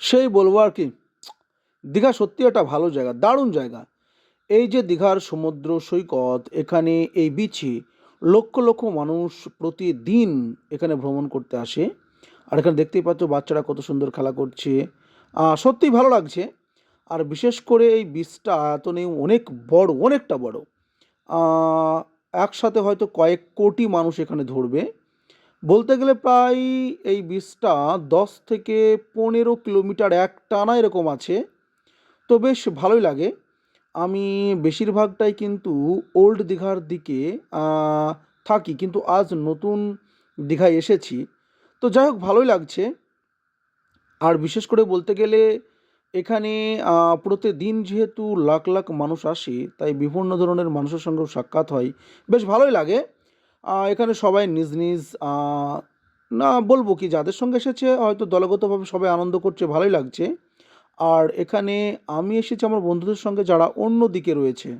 সেই বলব আর কি, দীঘা সত্যি একটা ভালো জায়গা, দারুণ জায়গা। এই যে দীঘার সমুদ্র সৈকত, এখানে এই বিচে, লক্ষ লক্ষ মানুষ প্রতিদিন এখানে ভ্রমণ করতে আসে। আর এখানে দেখতেই পাচ্ছ বাচ্চারা কত সুন্দর খেলা করছে। সত্যিই ভালো লাগছে। আর বিশেষ করে এই এত নেই অনেক বড়, অনেকটা বড়। একসাথে হয়তো কয়েক কোটি মানুষ এখানে ধরবে। বলতে গেলে প্রায় এই বীজটা দশ থেকে পনেরো কিলোমিটার এক টানা এরকম আছে। তো বেশ ভালোই লাগে। আমি বেশিরভাগটাই কিন্তু ওল্ড দীঘার দিকে থাকি। কিন্তু আজ নতুন দীঘায় এসেছি। তো যাই হোক, ভালোই লাগছে। আর বিশেষ করে বলতে গেলে এখানে প্রতিদিন যেহেতু লাখ লাখ মানুষ আসে, তাই বিভিন্ন ধরনের মানুষের সঙ্গেও সাক্ষাৎ হয়। বেশ ভালোই লাগে। এখানে সবাই নিজ নিজ না বলব কি, যাদের সঙ্গে এসেছে হয়তো দলগতভাবে সবাই আনন্দ করছে, ভালোই লাগছে। আর এখানে আমি এসেছি আমার বন্ধুদের সঙ্গে যারা অন্য দিকে রয়েছে।